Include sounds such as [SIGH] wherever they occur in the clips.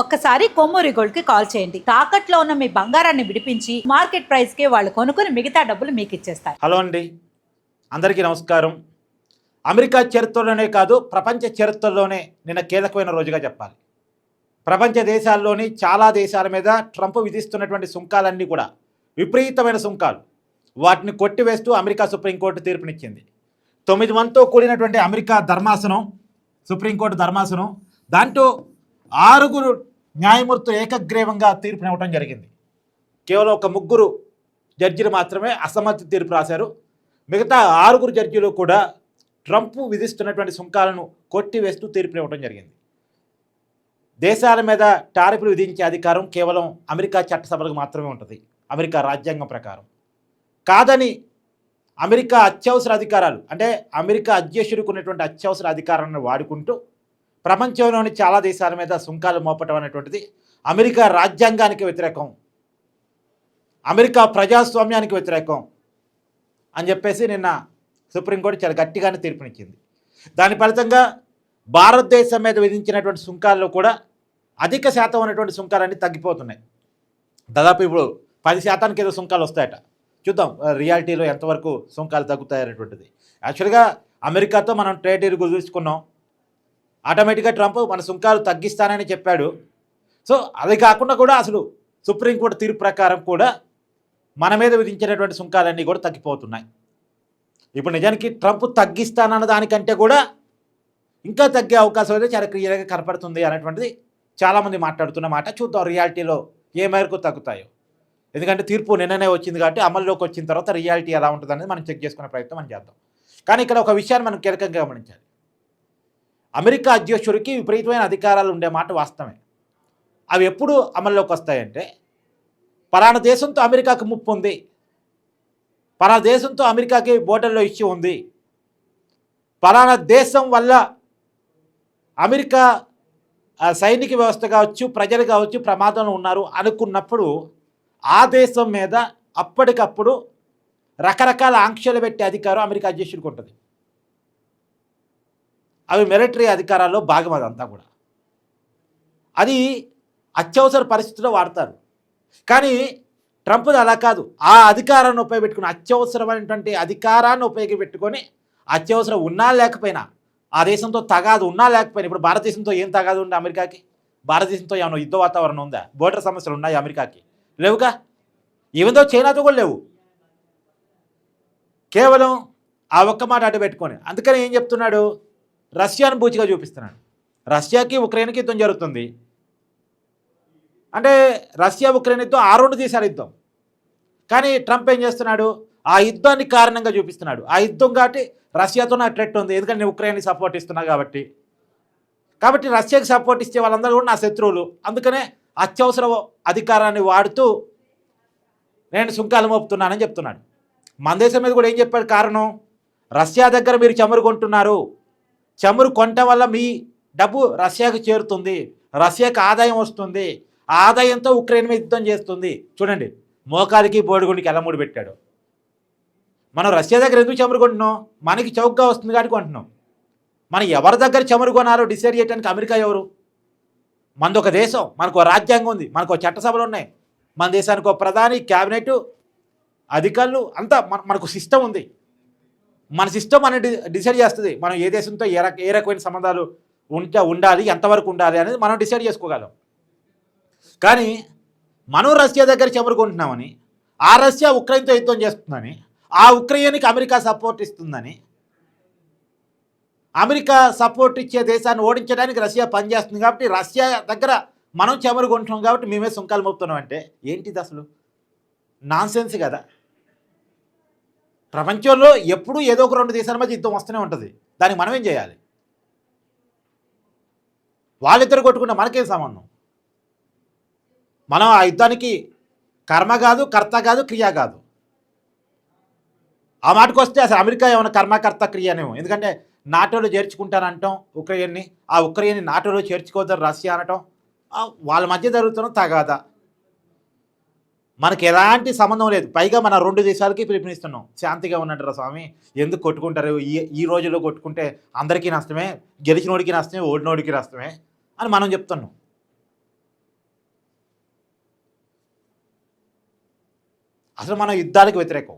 ఒక్కసారి కొమ్మూరి గోల్డ్కి కాల్ చేయండి. తాకట్లో ఉన్న మీ బంగారాన్ని విడిపించి మార్కెట్ ప్రైస్కి వాళ్ళు కొనుక్కుని మిగతా డబ్బులు మీకు ఇచ్చేస్తారు. హలో అండి. అందరికీ నమస్కారం. అమెరికా చరిత్రలోనే కాదు ప్రపంచ చరిత్రలోనే నిన్న కీలకమైన రోజుగా చెప్పాలి. ప్రపంచ దేశాల్లోని చాలా దేశాల మీద ట్రంప్ విధిస్తున్నటువంటి సుంకాలన్నీ కూడా విపరీతమైన సుంకాలు. వాటిని కొట్టివేస్తూ అమెరికా సుప్రీంకోర్టు తీర్పునిచ్చింది. తొమ్మిది మందితో కూడినటువంటి అమెరికా ధర్మాసనం సుప్రీంకోర్టు ధర్మాసనం దాంట్లో ఆరుగురు న్యాయమూర్తులు ఏకగ్రీవంగా తీర్పునివ్వడం జరిగింది. కేవలం ఒక ముగ్గురు జడ్జిలు మాత్రమే అసమ్మతి తీర్పు రాశారు. మిగతా ఆరుగురు జడ్జీలు కూడా ట్రంప్ విధిస్తున్నటువంటి సుంకాలను కొట్టివేస్తూ తీర్పు ఇవ్వడం జరిగింది. దేశాల మీద టారిఫ్లు విధించే అధికారం కేవలం అమెరికా చట్టసభలకు మాత్రమే ఉంటుంది. అమెరికా రాజ్యాంగం ప్రకారం. కాదని అమెరికా అత్యవసర అధికారాలు అంటే అమెరికా అధ్యక్షుడికి ఉన్నటువంటి అత్యవసర అధికారాలను వాడుకుంటూ ప్రపంచంలోని చాలా దేశాల మీద సుంకాలు మోపటం అనేటువంటిది అమెరికా రాజ్యాంగానికి వ్యతిరేకం. అమెరికా ప్రజాస్వామ్యానికి వ్యతిరేకం అని చెప్పేసి నిన్న సుప్రీంకోర్టు చాలా గట్టిగానే తీర్పునిచ్చింది. దాని ఫలితంగా భారతదేశం మీద విధించినటువంటి సుంకాల్లో కూడా అధిక శాతం ఉన్నటువంటి సుంకాలన్నీ తగ్గిపోతున్నాయి. దాదాపు ఇప్పుడు పది శాతానికి ఏదో సుంకాలు వస్తాయట. చూద్దాం రియాలిటీలో ఎంతవరకు సుంకాలు తగ్గుతాయనేటువంటిది. యాక్చువల్గా అమెరికాతో మనం ట్రేడ్ డీల్ చూసుకున్నాం. ఆటోమేటిక్గా ట్రంప్ మన సుంకాలు తగ్గిస్తానని చెప్పాడు. సో అది కాకుండా కూడా అసలు సుప్రీంకోర్టు తీర్పు ప్రకారం కూడా మన మీద విధించినటువంటి సుంకాలన్నీ కూడా తగ్గిపోతున్నాయి. ఇప్పుడు నిజానికి ట్రంప్ తగ్గిస్తానన్న దానికంటే కూడా ఇంకా తగ్గే అవకాశం అయితే చాలా క్లియర్గా కనపడుతుంది అనేటువంటిది చాలామంది మాట్లాడుతున్న మాట. చూద్దాం రియాలిటీలో ఏ మేరకు తగ్గుతాయో. ఎందుకంటే తీర్పు నిన్ననే వచ్చింది కాబట్టి అమల్లోకి వచ్చిన తర్వాత రియాలిటీ ఎలా ఉంటుంది అనేది మనం చెక్ చేసుకునే ప్రయత్నం మనం చేద్దాం. కానీ ఇక్కడ ఒక విషయాన్ని మనం కీలకంగా గమనించాలి. అమెరికా అధ్యక్షుడికి విపరీతమైన అధికారాలు ఉండే మాట వాస్తవమే. అవి ఎప్పుడు అమల్లోకి వస్తాయంటే పలానా దేశంతో అమెరికాకు ముప్పు ఉంది పలానా దేశంతో అమెరికాకి బోర్డర్లో ఇష్యూ ఉంది పలానా దేశం వల్ల అమెరికా సైనిక వ్యవస్థ కావచ్చు ప్రజలు కావచ్చు ప్రమాదంలో ఉన్నారు అనుకున్నప్పుడు ఆ దేశం మీద అప్పటికప్పుడు రకరకాల ఆంక్షలు పెట్టే అధికారం అమెరికా అధ్యక్షుడికి ఉంటుంది. అవి మిలిటరీ అధికారాల్లో భాగం అదంతా కూడా. అది అత్యవసర పరిస్థితుల్లో వాడతారు. కానీ ట్రంప్ అలా కాదు. ఆ అధికారాన్ని ఉపయోగపెట్టుకుని అత్యవసరమైనటువంటి అధికారాన్ని ఉపయోగపెట్టుకొని అత్యవసరం ఉన్నా లేకపోయినా ఆ దేశంతో తగాదు ఉన్నా లేకపోయినా ఇప్పుడు భారతదేశంతో ఏం తగాదు ఉంది అమెరికాకి? భారతదేశంతో ఏమైనా యుద్ధ వాతావరణం ఉందా? బోర్డర్ సమస్యలు ఉన్నాయి అమెరికాకి. లేవుగా? ఏమిదో చైనాతో కూడా లేవు. కేవలం ఆ ఒక్క మాట అడ్డు పెట్టుకొని అందుకని ఏం చెప్తున్నాడు? రష్యాను బూచిగా చూపిస్తున్నాడు. రష్యాకి ఉక్రెయిన్కి యుద్ధం జరుగుతుంది. అంటే రష్యా ఉక్రెయిన్ యుద్ధం ఆ రెండు దేశాల యుద్ధం. కానీ ట్రంప్ ఏం చేస్తున్నాడు? ఆ యుద్ధాన్ని కారణంగా చూపిస్తున్నాడు. ఆ యుద్ధం కాబట్టి రష్యాతో నాకు ట్రెట్ ఉంది. ఎందుకంటే నేను ఉక్రెయిన్కి సపోర్ట్ ఇస్తున్నా కాబట్టి. కాబట్టి రష్యాకి సపోర్ట్ ఇచ్చే వాళ్ళందరూ కూడా నా శత్రువులు. అందుకనే అత్యవసర అధికారాన్ని వాడుతూ నేను సుంకాలు మోపుతున్నానని చెప్తున్నాడు. మన దేశం మీద కూడా ఏం చెప్పాడు కారణం? రష్యా దగ్గర మీరు చమురు కొంటున్నారు. చమురు కొనటం వల్ల మీ డబ్బు రష్యాకు చేరుతుంది రష్యాకి ఆదాయం వస్తుంది ఆదాయంతో ఉక్రెయిన్ మీద యుద్ధం చేస్తుంది. చూడండి మోకాలికి బోడిగుండికి మూడు పెట్టాడు? మనం రష్యా దగ్గర ఎందుకు చమురు కొంటున్నాం? మనకి చౌకగా వస్తుంది కాబట్టి కొంటున్నాం. మనం ఎవరి దగ్గర చమురు కొనాలో డిసైడ్ చేయడానికి అమెరికా ఎవరు? మనది ఒక దేశం మనకు రాజ్యాంగం ఉంది మనకు ఒక చట్టసభలు ఉన్నాయి. మన దేశానికి ఒక ప్రధాని క్యాబినెట్ అధికారులు అంతా మన మనకు సిస్టమ్ ఉంది. మన సిస్టమ్ అనేది డిసైడ్ చేస్తుంది. మనం ఏ దేశంతో ఏ రక ఏ రకమైన సంబంధాలు ఉంటే ఉండాలి ఎంతవరకు ఉండాలి అనేది మనం డిసైడ్ చేసుకోగలం. కానీ మనం రష్యా దగ్గర చెమరుకుంటున్నామని ఆ రష్యా ఉక్రెయిన్తో యుద్ధం చేస్తుందని ఆ ఉక్రెయిన్కి అమెరికా సపోర్ట్ ఇస్తుందని అమెరికా సపోర్ట్ ఇచ్చే దేశాన్ని ఓడించడానికి రష్యా పనిచేస్తుంది కాబట్టి రష్యా దగ్గర మనం చెమరు కొంటున్నాం కాబట్టి మేమే సుంకాలు మోపుతున్నాం అంటే ఏంటిది అసలు? నాన్సెన్స్ కదా. ప్రపంచంలో ఎప్పుడూ ఏదో ఒక రెండు దేశాల మధ్య యుద్ధం వస్తూనే ఉంటుంది. దానికి మనం ఏం చేయాలి? వాళ్ళిద్దరు కొట్టుకుంటే మనకేం సంబంధం? మనం ఆ యుద్ధానికి కర్మ కాదు కర్త కాదు క్రియ కాదు. ఆ మాటకు వస్తే అసలు అమెరికా ఏమైనా కర్మకర్త క్రియనేమో. ఎందుకంటే నాటోలో చేర్చుకుంటానంటాం ఉక్రెయిన్ని. ఆ ఉక్రెయిన్ని నాటోలో చేర్చుకోవద్దని రష్యా అనటం వాళ్ళ మధ్య జరుగుతున్న తగాదా. మనకి ఎలాంటి సంబంధం లేదు. పైగా మన రెండు దేశాలకి పిలుపునిస్తున్నాం. శాంతిగా ఉన్నట్టు స్వామి. ఎందుకు కొట్టుకుంటారు? ఈ ఈ రోజుల్లో కొట్టుకుంటే అందరికీ నష్టమే గెలిచినోడికి నష్టమే ఓడినోడికి నష్టమే అని మనం చెప్తున్నాం. అసలు మనం యుద్ధాలకు వ్యతిరేకం.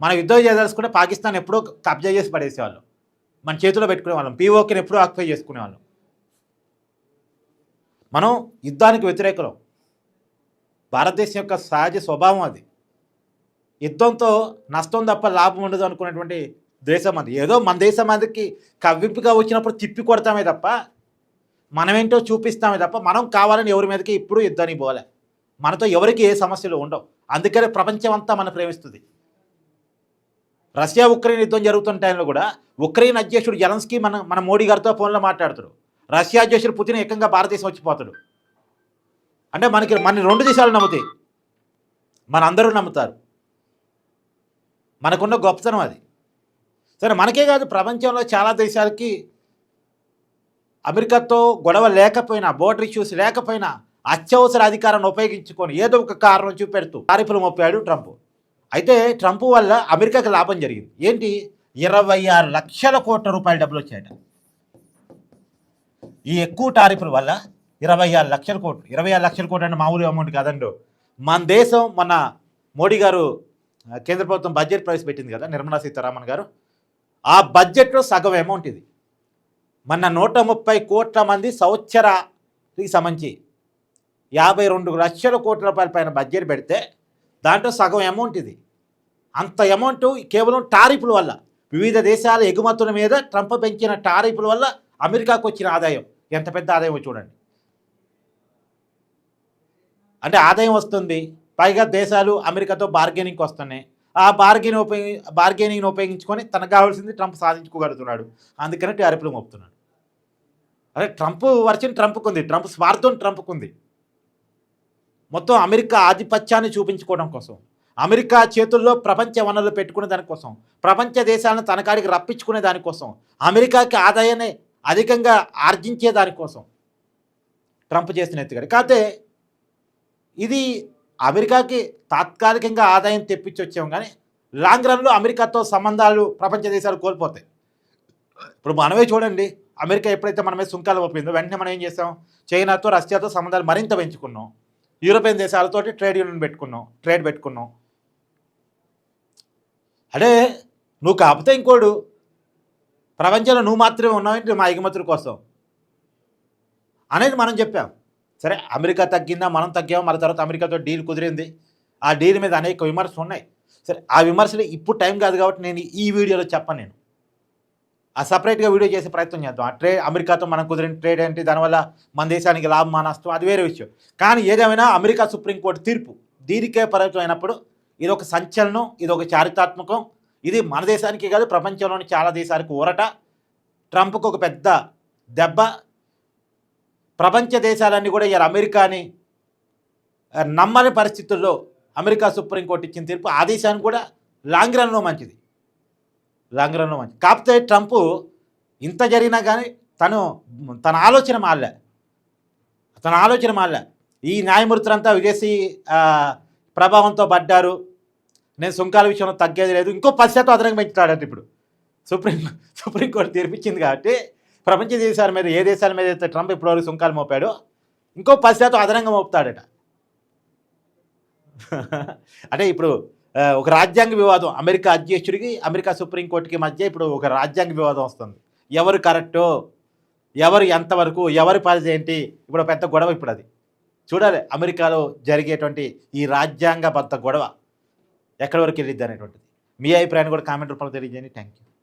మన యుద్ధం చేయదలుచుకుంటే పాకిస్తాన్ ఎప్పుడో కబ్జా చేసి పడేసేవాళ్ళం. మన చేతిలో పెట్టుకునేవాళ్ళం. పీఓకేని ఎప్పుడూ ఆక్యుపై చేసుకునేవాళ్ళం. మనం యుద్ధానికి వ్యతిరేకలం. భారతదేశం యొక్క సహజ స్వభావం అది. యుద్ధంతో నష్టం తప్ప లాభం ఉండదు అనుకున్నటువంటి దేశం అది. ఏదో మన దేశం అందుకి కవ్వింపుగా వచ్చినప్పుడు తిప్పి కొడతామే తప్ప మనమేంటో చూపిస్తామే తప్ప మనం కావాలని ఎవరి మీదకి ఇప్పుడు యుద్ధానికి పోలే. మనతో ఎవరికి ఏ సమస్యలు ఉండవు. అందుకనే ప్రపంచం అంతా మనం ప్రేమిస్తుంది. రష్యా ఉక్రెయిన్ యుద్ధం జరుగుతున్న టైంలో కూడా ఉక్రెయిన్ అధ్యక్షుడు జలన్స్కీ మన మన మోడీ గారితో ఫోన్లో మాట్లాడుతాడు రష్యా అధ్యక్షుడు పుతిన్ ఏకంగా భారతదేశం వచ్చిపోతాడు. అంటే మనకి మన రెండు దేశాలు నమ్ముతాయి. మన అందరూ నమ్ముతారు. మనకున్న గొప్పతనం అది. సరే మనకే కాదు ప్రపంచంలో చాలా దేశాలకి అమెరికాతో గొడవ లేకపోయినా బోర్డర్ ఇష్యూస్ లేకపోయినా అత్యవసర అధికారాన్ని ఉపయోగించుకొని ఏదో ఒక కారణం చూపెడుతూ తారీఫులు మోపాడు ట్రంప్. అయితే ట్రంప్ వల్ల అమెరికాకి లాభం జరిగింది. ఏంటి? ఇరవై ఆరు లక్షల కోట్ల రూపాయల డబ్బులు వచ్చాయట. ఈ ఎక్కువ టారిఫ్ల వల్ల ఇరవై ఆరు లక్షల కోట్లు. ఇరవై ఆరు లక్షల కోట్లు అంటే మామూలు అమౌంట్ కాదండు. మన దేశం మన మోడీ గారు కేంద్ర ప్రభుత్వం బడ్జెట్ ప్రవేశపెట్టింది కదా నిర్మలా సీతారామన్ గారు. ఆ బడ్జెట్లో సగం అమౌంట్ ఇది. మన నూట ముప్పై కోట్ల మంది సంవత్సరానికి సంబంధించి యాభై రెండు లక్షల కోట్ల రూపాయల పైన బడ్జెట్ పెడితే దాంట్లో సగం అమౌంట్ ఇది. అంత అమౌంట్ కేవలం టారిఫ్ల వల్ల వివిధ దేశాల ఎగుమతుల మీద ట్రంప్ పెంచిన టారిఫ్ల వల్ల అమెరికాకు వచ్చిన ఆదాయం. ఎంత పెద్ద ఆదాయం చూడండి. అంటే ఆదాయం వస్తుంది. పైగా దేశాలు అమెరికాతో బార్గెనింగ్కి వస్తున్నాయి. ఆ బార్గెన్ ఉపయోగి బార్గెనింగ్ని ఉపయోగించుకొని తనకు కావాల్సింది ట్రంప్ సాధించుకోగలుగుతున్నాడు. అందుకనే టారిఫ్లు మోపుతున్నాడు. అదే ట్రంప్ వర్షన్ ట్రంప్కు ఉంది ట్రంప్ స్వార్థం ట్రంప్కు ఉంది మొత్తం అమెరికా ఆధిపత్యాన్ని చూపించుకోవడం కోసం. అమెరికా చేతుల్లో ప్రపంచ వనరులు పెట్టుకునే దానికోసం ప్రపంచ దేశాలను తన కాడికి రప్పించుకునే దానికోసం అమెరికాకి ఆదాయాన్ని అధికంగా ఆర్జించే దానికోసం ట్రంప్ చేసిన ఎత్తుగడ. కాకపోతే ఇది అమెరికాకి తాత్కాలికంగా ఆదాయం తెప్పించి వచ్చాము కానీ లాంగ్ రన్లో అమెరికాతో సంబంధాలు ప్రపంచ దేశాలు కోల్పోతాయి. ఇప్పుడు మనమే చూడండి అమెరికా ఎప్పుడైతే మన మీద సుంకాలు ఒప్పిందో వెంటనే మనం ఏం చేసాం? చైనాతో రష్యాతో సంబంధాలు మరింత పెంచుకున్నాం. యూరోపియన్ దేశాలతో ట్రేడ్ యూనియన్ పెట్టుకున్నాం ట్రేడ్ పెట్టుకున్నాం. అదే నువ్వు కాకపోతే ఇంకోడు ప్రపంచంలో నువ్వు మాత్రమే ఉన్నావు మా ఎగుమతుల కోసం. అనేది మనం చెప్పాం. సరే అమెరికా తగ్గిందా మనం తగ్గామో? మన తర్వాత అమెరికాతో డీల్ కుదిరింది. ఆ డీల్ మీద అనేక విమర్శలు ఉన్నాయి. సరే ఆ విమర్శలు ఇప్పుడు టైం కాదు కాబట్టి నేను ఈ వీడియోలో చెప్పను నేను. ఆ సపరేట్గా వీడియో చేసే ప్రయత్నం చేద్దాం. ఆ ట్రేడ్ అమెరికాతో మనం కుదిరిన ట్రేడ్ ఏంటి? దానివల్ల మన దేశానికి లాభం మానస్తాం అది వేరే విషయం. కానీ ఏదేమైనా అమెరికా సుప్రీంకోర్టు తీర్పు దీనికే పరిమితం అయినప్పుడు ఇది ఒక సంచలనం ఇది ఒక చారిత్రాత్మకం ఇది మన దేశానికి కాదు ప్రపంచంలోని చాలా దేశాలకు ఊరట. ట్రంప్కు ఒక పెద్ద దెబ్బ ప్రపంచ దేశాలన్నీ కూడా ఇలా అమెరికాని నమ్మని పరిస్థితుల్లో అమెరికా సుప్రీంకోర్టు ఇచ్చిన తీర్పు ఆదేశాన్ని కూడా లాంగ్ రన్లో మంచిది. లాంగ్ రన్లో మంచిది. కాకపోతే ట్రంప్ ఇంత జరిగినా కానీ తను తన ఆలోచన మారలే. తన ఆలోచన మారలే. ఈ న్యాయమూర్తులంతా విదేశీ ప్రభావంతో పడ్డారు. నేను సుంకాల విషయంలో తగ్గేది లేదు. ఇంకో పది శాతం అదనంగా పెంచుతాడట ఇప్పుడు. సుప్రీం సుప్రీంకోర్టు తీర్పిచ్చింది కాబట్టి ప్రపంచ దేశాల మీద ఏ దేశాల మీద అయితే ట్రంప్ ఇప్పటివరకు సుంకాలు మోపాడో ఇంకో పది శాతం అదనంగా మోపుతాడట. [LAUGHS] అంటే ఇప్పుడు ఒక రాజ్యాంగ వివాదం అమెరికా అధ్యక్షుడికి అమెరికా సుప్రీంకోర్టుకి మధ్య ఇప్పుడు ఒక రాజ్యాంగ వివాదం వస్తుంది. ఎవరు కరెక్టో ఎవరు ఎంతవరకు ఎవరి పరిధి ఏంటి ఇప్పుడు పెద్ద గొడవ ఇప్పుడు అది చూడాలి అమెరికాలో జరిగేటువంటి ఈ రాజ్యాంగబద్ధ గొడవ ఎక్కడి వరకు వెళ్ళిద్ది అనేటువంటిది. మీ అభిప్రాయాన్ని కూడా కామెంట్ రూపంలో తెలియజేయండి. Thank you